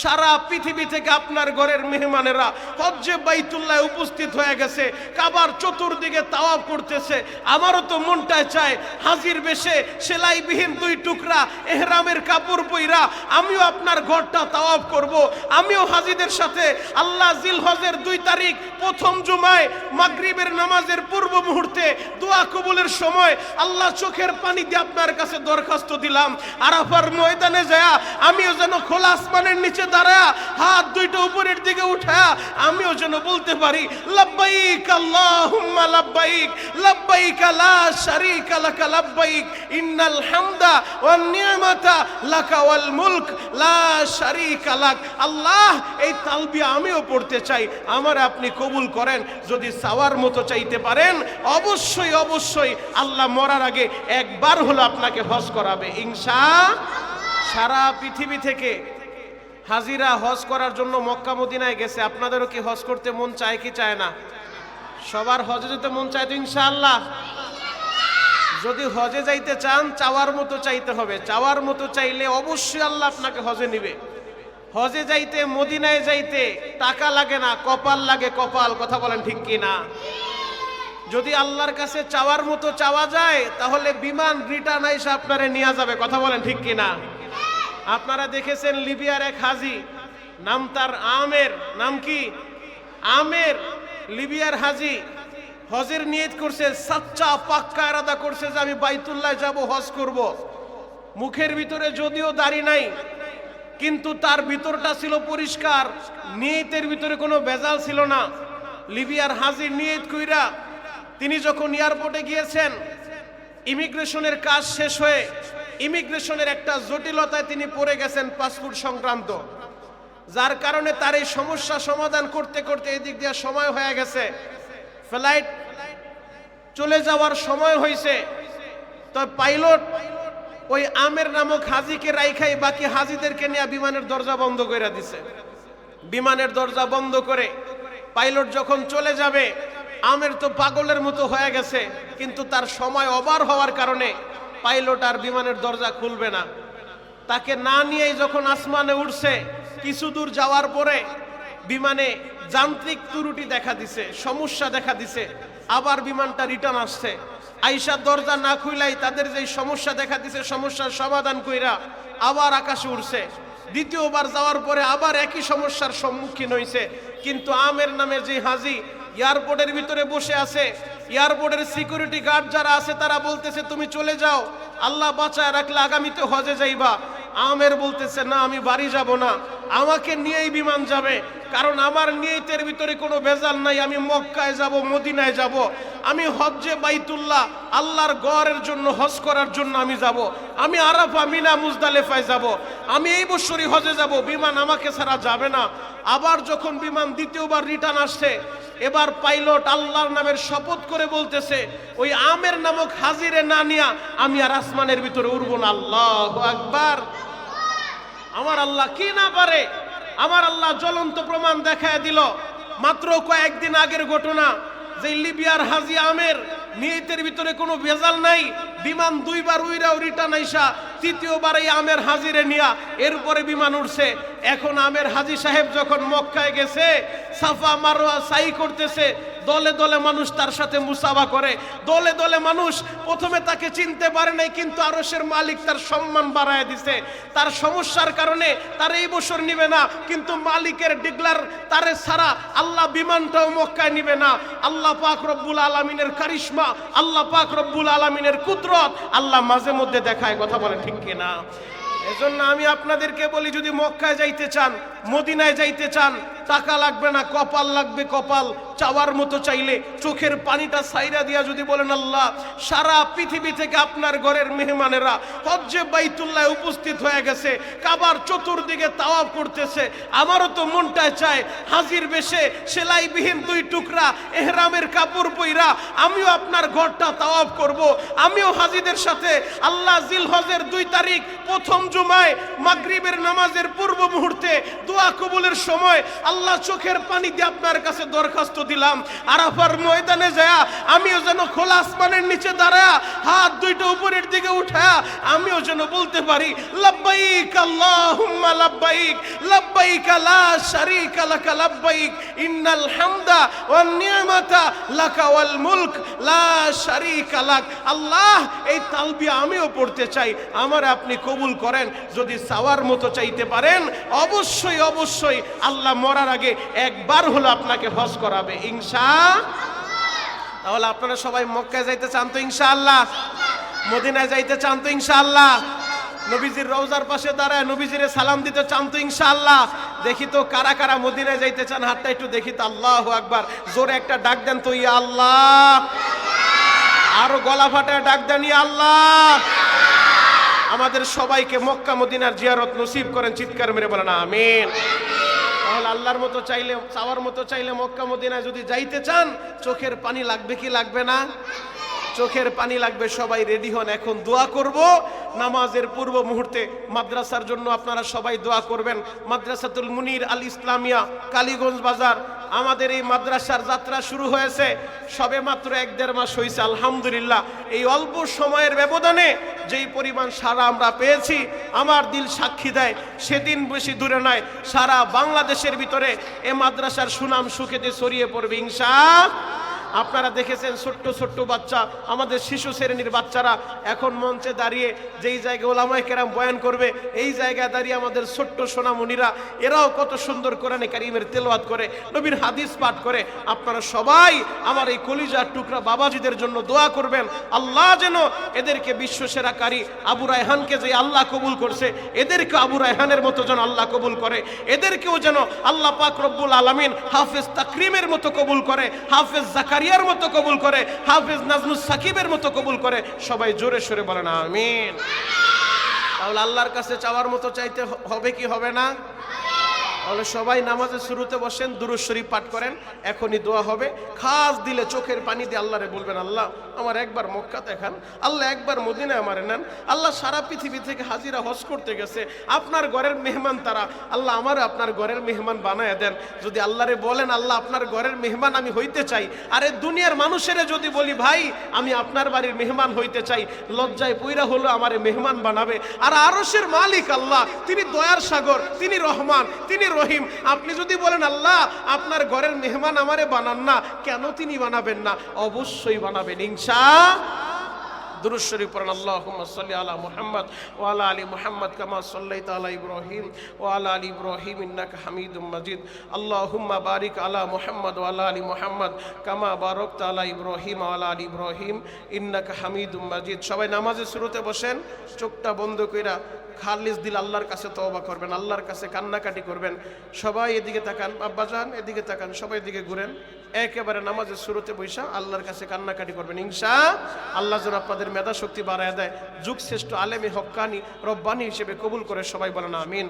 সারা পৃথিবী থেকে আপনার ঘরের মেহমানেরা হজ্জে বাইতুল্লাহ উপস্থিত হয়ে গেছে, কাবার চতুর্দিকে তাওয়াব করতেছে। আমারও তো মনটায় চায়, হাজির বেশে সেলাইবিহীন দুই টুকরা এহরামের কাপড় পইরা আমিও আপনার ঘরটা তাওয়াব করব। আমিও হাজিদের সাথে আল্লাহ জিল হজের দুই তারিখ, প্রথম জুমায় মাগরিবের নামাজের পূর্ব মুহূর্তে দোয়া কবুলের সময় আল্লাহ চোখের পানি দিয়ে আপনার কাছে দরখাস্ত দিলাম। আরাফার ময়দানে যায় আমিও যেন খোলা আসমানের নিচে দাঁড়ায়া হাত দুইটা উপরের দিকে উঠায়া আমিও যেন বলতে পারি, লাব্বাইক আল্লাহুম্মা লাব্বাইক লাব্বাইক লা শারীকা লাকা লাব্বাইক, ইন্নাল হামদা ওয়ান নি'মাতা লাকা ওয়াল মুলক, লা শারীকা লাক। আল্লাহ, এই তালবিয়া আমিও পড়তে চাই, আমার আপনি কবুল করেন, যদি সাওয়ার মতো চাইতে পারেন, অবশ্যই অবশ্যই আল্লাহ মরার আগে একবার হলো আপনাকে হজ করাবে, ইনশা সারা পৃথিবী থেকে হাজিরা হজ করার জন্য মক্কা মদিনায় গেছে। আপনাদেরও কি হজ করতে মন চায় কি চায় না? সবার হজে যেতে মন চায় তো ইনশাআল্লাহ। যদি হজে যাইতে চান, চাওয়ার মতো চাইতে হবে। চাওয়ার মতো চাইলে অবশ্যই আল্লাহ আপনাকে হজে নিবে। হজে যাইতে, মদিনায় যাইতে টাকা লাগে না, কপাল লাগে কপাল, কথা বলেন ঠিক কি না? যদি আল্লাহর কাছে চাওয়ার মতো চাওয়া যায়, তাহলে বিমান রিটার্ন আইসা আপনারে নিয়ে যাবে, কথা বলেন ঠিক কি না? আপনারা দেখেছেন লিবিয়ার এক হাজি, নাম তার আমের, নাম কি? আমের, লিবিয়ার হাজি। হজের নিয়ত করছে, সাচ্চা পাক্কা এরাদা করছে যে আমি বাইতুল্লাহ যাব, হজ করব। মুখের ভিতরে যদিও দাড়ি নাই, কিন্তু তার ভিতরটা ছিল পরিষ্কার, নিয়তের ভিতরে কোনো বেজাল ছিল না। লিবিয়ার হাজির নিয়ত কইরা তিনি যখন এয়ারপোর্টে গিয়েছেন ইমিগ্রেশনের কাজ শেষ হয়ে ইমিগ্রেশনের একটা জটিলতায় তিনি পড়ে গেছেন পাসপোর্ট সংক্রান্ত, যার কারণে তার এই সমস্যা সমাধান করতে করতে এদিক দিয়ে সময় হয়ে গেছে। ফ্লাইট চলে যাওয়ার সময় হয়েছে। তো পাইলট ওই আমের নামক হাজিকে রাইখাই বাকি হাজিদেরকে নিয়ে বিমানের দরজা বন্ধ করে দিছে। বিমানের দরজা বন্ধ করে পাইলট যখন চলে যাবে, আমের তো পাগলের মতো হয়ে গেছে, কিন্তু তার সময় ওভার হওয়ার কারণে পাইলট আর বিমানের দরজা খুলবে না। তাকে না নিয়েই যখন আসমানে উঠছে, কিছু দূর যাওয়ার পরে বিমানে যান্ত্রিক ত্রুটি দেখা দিছে, সমস্যা দেখা দিছে, আবার বিমানটা রিটার্ন আসছে। আইসার দরজা না খুইলাই তাদের যে সমস্যা দেখা দিছে, সমস্যার সমাধান কইরা আবার আকাশে উঠছে দ্বিতীয়বার যাওয়ার পরে আবার একই সমস্যার সম্মুখীন হয়েছে কিন্তু আমের নামে যে হাজি এয়ারপোর্টের ভিতরে বসে আছে। এয়ারপোর্টের সিকিউরিটি গার্ড যারা আছে, তারা বলতেছে, তুমি চলে যাও। আল্লাহ বাঁচায় রাখলে আগামীতে হজে যাইবা। আমের বলতেছে, না, আমি বাড়ি যাব না। আমাকে নিয়েই বিমান যাবে। কারণ আমার নিয়তের ভিতরে কোনো ভেজাল নাই। আমি মক্কায় যাব, মদিনায় যাব। আমি হজ্জে বাইতুল্লাহ, আল্লাহর গড়ের জন্য, হজ করার জন্য আমি যাব। আমি আরাফা, মিনা, মুজদালেফায় যাব। আমি এই বছরই হজে যাব। বিমান আমাকে ছাড়া যাবে না। আবার যখন বিমান দ্বিতীয়বার রিটার্ন আসছে এবার পাইলট আল্লাহর নামের শপথ করে বলতেছে, ওই আমের নামক হাজিরে না নিয়া আমি আর আসমানের ভিতরে উড়বো না। আল্লাহ আকবার। আমার আল্লাহ কি না পারে? আমার আল্লাহ জ্বলন্ত প্রমাণ দেখায় দিল। মাত্র কয়েকদিন আগের ঘটনা, যে লিবিয়ার হাজি আমের নিয়তের ভিতরে কোনো ভেজাল নাই, বিমান দুইবার উইরাও রিটার্ন আইসা তৃতীয়বার এই আমের হাজিরে নিয়া এরপরে বিমান উঠছে এখন আমের হাজি সাহেব যখন মক্কায় গেছে, সাফা মারোয়া সাই করতেছে দলে দলে মানুষ তার সাথে মুসাবা করে। দলে দলে মানুষ প্রথমে তাকে চিনতে পারে নাই, কিন্তু আরসের মালিক তার সম্মান বাড়ায় দিছে। তার সমস্যার কারণে তার এই বছর নিবে না, কিন্তু মালিকের ডিগলার তারে ছাড়া আল্লাহ বিমানটাও মক্কায় নিবে না। আল্লাহ পাক রব্বুল আলমিনের কারিশমা, আল্লাহ পাক রব্বুল আলমিনের কুদরত আল্লাহ মাঝে মধ্যে দেখায়, কথা বলে ঠিক কিনা? এজন্য আমি আপনাদেরকে বলি, যদি মক্কায় যাইতে চান, মদিনায় যাইতে চান টাকা লাগবে না, কপাল লাগবে কপাল। চাওয়ার মতো চাইলে চোখের পানিটা সাইরা দিয়া যদি বলেন, আল্লাহ, সারা পৃথিবী থেকে আপনার ঘরের মেহমানেরা হজ্জে বাইতুল্লাহ উপস্থিত হয়ে গেছে, কাবার চতুর্দিকে তাওয়াব করতেছে। আমারও তো মনটায় চায়, হাজির বেশে সেলাইবিহীন দুই টুকরা এহরামের কাপড় পইরা আমিও আপনার ঘরটা তাওয়াব করব। আমিও হাজিদের সাথে আল্লাহ জিল হজের দুই তারিখ প্রথম জুমায় মাগরিবের নামাজের পূর্ব মুহূর্তে দোয়া কবুলের সময় আল্লাহ চোখের পানি দিয়ে আপনার কাছে দরখাস্ত দিলাম। আরাফার ময়দানে যায় আমিও যেন খোলা আসমানের নিচে দাঁড়ায়া হাত দুইটা উপরের দিকে উঠায়া আমিও যেন বলতে পারি, লাব্বাইক আল্লাহুম্মা লাব্বাইক লাব্বাইক লা শারীকা লাক লাব্বাইক, ইন্নাল হামদা ওয়ান নি'মাতা লাকা ওয়াল মুলক, লা শারীকা লাক। আল্লাহ, এই তালবিয়া আমিও পড়তে চাই। আমার আপনি কবুল করেন। যদি সাওয়ার মতো চাইতে পারেন, অবশ্যই অবশ্যই আল্লাহ মরার আগে একবার হলো আপনাকে হজ করাবে ইনশা তাহলে আপনারা সবাই মক্কায় যাইতে চান তো, ইনশাআল্লাহ। মদিনায় যাইতে চান তো, ইনশাআল্লাহ। নবীজির রওজার পাশে দাঁড়ায় নবীজিরে সালাম দিতে চান তো, ইনশাআল্লাহ। দেখি তো কারা কারা মদিনায় যাইতে চান, হাতটা একটু দেখি তো, আল্লাহু আকবার। জোরে একটা ডাক দেন তো, ইয়া আল্লাহ। আরও গলা ফাটায় ডাক দেন, ইয়া আল্লাহ। আমাদের সবাইকে মক্কা মদিনার জিয়ারত নসিব করেন, চিৎকার মেরে বলেন, আমিন। তাহলে আল্লাহর মতো চাইলে, চাওয়ার মতো চাইলে মক্কা, মদিনায় যদি যাইতে চান, চোখের পানি লাগবে কি লাগবে না? চোখের পানি লাগবে, সবাই রেডি হন। এখন দোয়া করব। নামাজের পূর্ব মুহূর্তে মাদ্রাসার জন্য আপনারা সবাই দোয়া করবেন। মাদ্রাসাতুল মুনির আল ইসলামিয়া, কালীগঞ্জ বাজার, আমাদের এই মাদ্রাসার যাত্রা শুরু হয়েছে। সবে মাত্র এক দেড় মাস হয়েছে আলহামদুলিল্লাহ। এই অল্প সময়ের ব্যবধানে যেই পরিমাণ সারা আমরা পেয়েছি, আমার দিল সাক্ষী দেয়, সেদিন বেশি দূরে নয় সারা বাংলাদেশের ভিতরে এ মাদ্রাসার সুনাম সুখেতে ছড়িয়ে পড়বে, ইনশা আপনারা দেখেছেন ছোট্ট ছোট্ট বাচ্চা, আমাদের শিশু শ্রেণির বাচ্চারা এখন মঞ্চে দাঁড়িয়ে যেই জায়গায় ওলামায় কেরাম বয়ান করবে, এই জায়গায় দাঁড়িয়ে আমাদের ছোট্ট সোনামণিরা, এরাও কত সুন্দর কোরআনে কারিমের তেলাওয়াত করে, নবীর হাদিস পাঠ করে। আপনারা সবাই আমার এই কলিজার টুকরা বাবাজিদের জন্য দোয়া করবেন। আল্লাহ যেন এদেরকে বিশ্বসেরা কারি আবু রায়হানকে যে আল্লাহ কবুল করছে, এদেরকে আবু রায়হানের মতো যেন আল্লাহ কবুল করে, এদেরকেও যেন আল্লাহ পাক রব্বুল আলামিন হাফেজ তাকরিমের মতো কবুল করে, হাফেজ জাকারিয়ার মতো কবুল করে, হাফেজ নাজমুস সাকিবের মতো কবুল করে, সবাই জোরে সরে বলেন, আমিন। তাহলে আল্লাহর কাছে চাওয়ার মতো চাইতে হবে কি হবে না? তাহলে সবাই নামাজের শুরুতে বসেন, দুরুদ শরীফ পাঠ করেন, এখনই দোয়া হবে। খাস দিলে চোখের পানি দিয়ে আল্লাহরে বলবেন, আল্লাহ, আমার একবার মক্কা দেখান, আল্লাহ একবার মদিনা আমার নেন, আল্লাহ সারা পৃথিবী থেকে হাজিরা হজ করতে গেছে, আপনার ঘরের মেহমান তারা, আল্লাহ আমার আপনার ঘরের মেহমান বানায় দেন। যদি আল্লাহরে বলেন, আল্লাহ, আপনার ঘরের মেহমান আমি হইতে চাই, আরে দুনিয়ার মানুষেরা যদি বলি, ভাই, আমি আপনার বাড়ির মেহমান হইতে চাই, লজ্জায় পইরা হলো আমারে মেহমান বানাবে। আর আরশের মালিক আল্লাহ, তিনি দয়ার সাগর, তিনি রহমান, তিনি রহিম, আপনি যদি বলেন, আল্লাহ, আপনার ঘরের মেহমান আমারে বানান না, কেন তিনি বানাবেন না? অবশ্যই বানাবেন, ইনশা দুরুদ শরীফ পড়েন সাল্লি আলা মুহাম্মদ ওয়া আলা মুহাম্মদ কামা সাল্লাইতা আলা ইব্রাহিম ওয়া আলা আলি ইব্রাহিম ইন্নাকা হামিদুম মাজিদ। আল্লাহুম্মা বারিক আলা মুহাম্মদ ওয়া আলা মুহাম্মদ কামা বারাকতা আলা ইব্রাহিম ওয়া আলা আলি ইব্রাহিম ইন্নাকা হামিদুম মাজিদ। সবাই নামাজের শুরুতে বসেন, চোখটা বন্ধ কইরা খালিস দিল, আল্লাহর কাছে তওবা করবেন, আল্লাহর কাছে কান্নাকাটি করবেন। সবাই এদিকে তাকান আব্বাজান এদিকে তাকান, সবাই এদিকে ঘুরেন। একেবারে নামাজের শুরুতে বৈশা আল্লাহর কাছে কান্নাকাটি করবেন। ইনশা আল্লাহ যেন আপনাদের মেধা শক্তি বাড়ায় দেয়। যুগ শ্রেষ্ঠ আলেমী হক্কানি রব্বানি হিসেবে কবুল করে সবাই বলেন, আমিন।